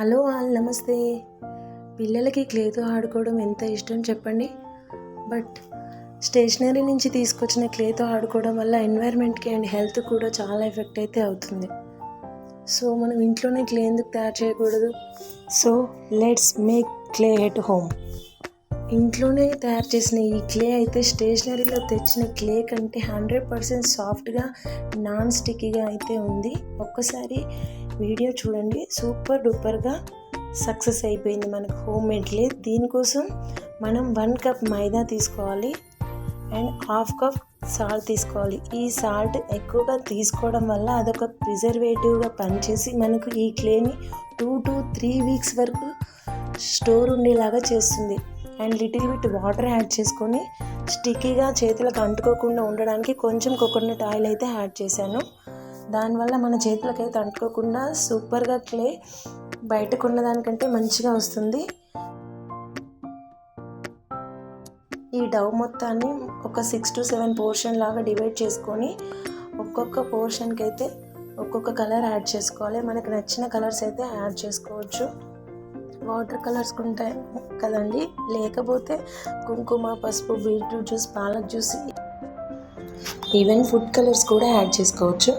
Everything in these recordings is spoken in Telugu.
హలో ఆల్ నమస్తే. పిల్లలకి క్లేతో ఆడుకోవడం ఎంత ఇష్టం చెప్పండి. బట్ స్టేషనరీ నుంచి తీసుకొచ్చిన క్లేతో ఆడుకోవడం వల్ల ఎన్వైర్న్మెంట్కి అండ్ హెల్త్ కూడా చాలా ఎఫెక్ట్ అయితే అవుతుంది. సో మనం ఇంట్లోనే క్లే ఎందుకు తయారు చేయకూడదు? So let's make clay at home. ఇంట్లోనే తయారు చేసిన ఈ క్లే అయితే స్టేషనరీలో తెచ్చిన క్లే కంటే హండ్రెడ్ పర్సెంట్ సాఫ్ట్గా నాన్ స్టిక్కీగా అయితే ఉంది. ఒక్కసారి వీడియో చూడండి. సూపర్ డూపర్గా సక్సెస్ అయిపోయింది మనకు హోమ్ మేడ్ క్లే దీనికోసం మనం వన్ కప్ మైదా తీసుకోవాలి అండ్ హాఫ్ కప్ సాల్ట్ తీసుకోవాలి. ఈ సాల్ట్ ఎక్కువగా తీసుకోవడం వల్ల అదొక ప్రిజర్వేటివ్గా పనిచేసి మనకు ఈ క్లేని టూ టు త్రీ వీక్స్ వరకు స్టోర్ ఉండేలాగా చేస్తుంది. And little bit water add చేసుకొని స్టిక్కీగా చేతులకు అంటుకోకుండా ఉండడానికి కొంచెం కోకోనట్ ఆయిల్ అయితే యాడ్ చేశాను. దానివల్ల మన చేతులకు అయితే అంటుకోకుండా సూపర్గా క్లే బయటకు ఉన్న దానికంటే మంచిగా వస్తుంది. ఈ డవ్ మొత్తాన్ని ఒక సిక్స్ టు సెవెన్ పోర్షన్ లాగా డివైడ్ చేసుకొని ఒక్కొక్క పోర్షన్కి అయితే ఒక్కొక్క కలర్ యాడ్ చేసుకోవాలి. మనకు నచ్చిన కలర్స్ అయితే యాడ్ చేసుకోవచ్చు. వాటర్ కలర్స్ ఉంటాయి కదండి. లేకపోతే కుంకుమ పసుపు బీట్రూట్ జ్యూస్ పాలక్ జ్యూస్ ఈవెన్ ఫుడ్ కలర్స్ కూడా యాడ్ చేసుకోవచ్చు.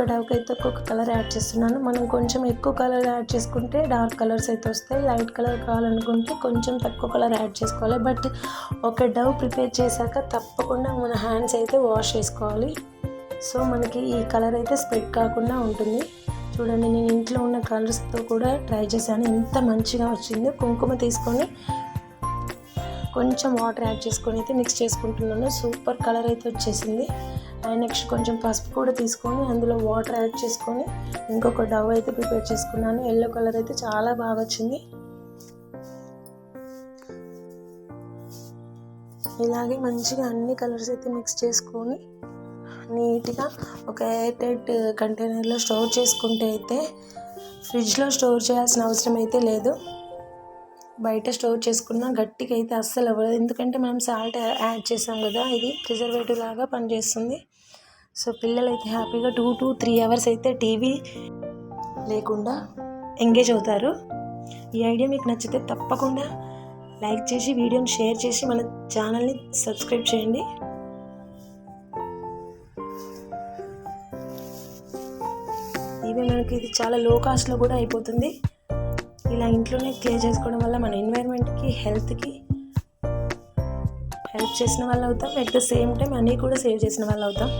ఒక్కొక్క డవ్కి అయితే ఒక్కొక్క కలర్ యాడ్ చేస్తున్నాను. మనం కొంచెం ఎక్కువ కలర్ యాడ్ చేసుకుంటే డార్క్ కలర్స్ అయితే వస్తాయి. లైట్ కలర్ కావాలనుకుంటే కొంచెం తక్కువ కలర్ యాడ్ చేసుకోవాలి. బట్ ఒక డవ్ ప్రిపేర్ చేశాక తప్పకుండా మన హ్యాండ్స్ అయితే వాష్ చేసుకోవాలి. సో మనకి ఈ కలర్ అయితే స్ప్రెడ్ కాకుండా ఉంటుంది. చూడండి నేను ఇంట్లో ఉన్న కలర్స్తో కూడా ట్రై చేశాను. ఎంత మంచిగా వచ్చిందో. కుంకుమ తీసుకొని కొంచెం వాటర్ యాడ్ చేసుకొని అయితే మిక్స్ చేసుకుంటున్నాను. సూపర్ కలర్ అయితే వచ్చేసింది. అండ్ నెక్స్ట్ కొంచెం పసుపు కూడా తీసుకొని అందులో వాటర్ యాడ్ చేసుకొని ఇంకొక డవ్ అయితే ప్రిపేర్ చేసుకున్నాను. ఎల్లో కలర్ అయితే చాలా బాగా వచ్చింది. ఇలాగే మంచిగా అన్ని కలర్స్ అయితే మిక్స్ చేసుకొని నీట్గా ఒక ఎయిర్ టైట్ కంటైనర్లో స్టోర్ చేసుకుంటే అయితే ఫ్రిడ్జ్లో స్టోర్ చేయాల్సిన అవసరం అయితే లేదు. బయట స్టోర్ చేసుకున్న గట్టిగా అయితే అస్సలు అవ్వదు. ఎందుకంటే మనం సాల్ట్ యాడ్ చేసాం కదా ఇది ప్రిజర్వేటివ్ లాగా పనిచేస్తుంది. సో పిల్లలు అయితే హ్యాపీగా టూ టు త్రీ అవర్స్ అయితే టీవీ లేకుండా ఎంగేజ్ అవుతారు. ఈ ఐడియా మీకు నచ్చితే తప్పకుండా లైక్ చేసి వీడియోని షేర్ చేసి మన ఛానల్ని సబ్స్క్రైబ్ చేయండి. ఇవి మనకి ఇది చాలా లో కాస్ట్లో కూడా అయిపోతుంది. ఇలా ఇంట్లోనే క్లియర్ చేసుకోవడం వల్ల మన ఎన్వైర్న్మెంట్కి హెల్త్కి హెల్ప్ చేసిన వాళ్ళు అవుతాం. ఎట్ ద సేమ్ టైం అన్నీ కూడా సేవ్ చేసిన వాళ్ళు అవుతాం.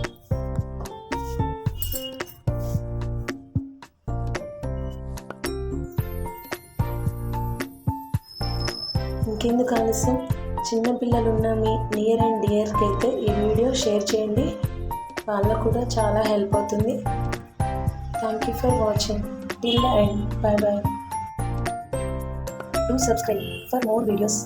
ఇంకెందుకు ఆలస్యం? చిన్నపిల్లలు ఉన్న మీ నియర్ అండ్ డియర్కి అయితే ఈ వీడియో షేర్ చేయండి. వాళ్ళకు కూడా చాలా హెల్ప్ అవుతుంది. Thank you for watching till the end bye bye do subscribe for more videos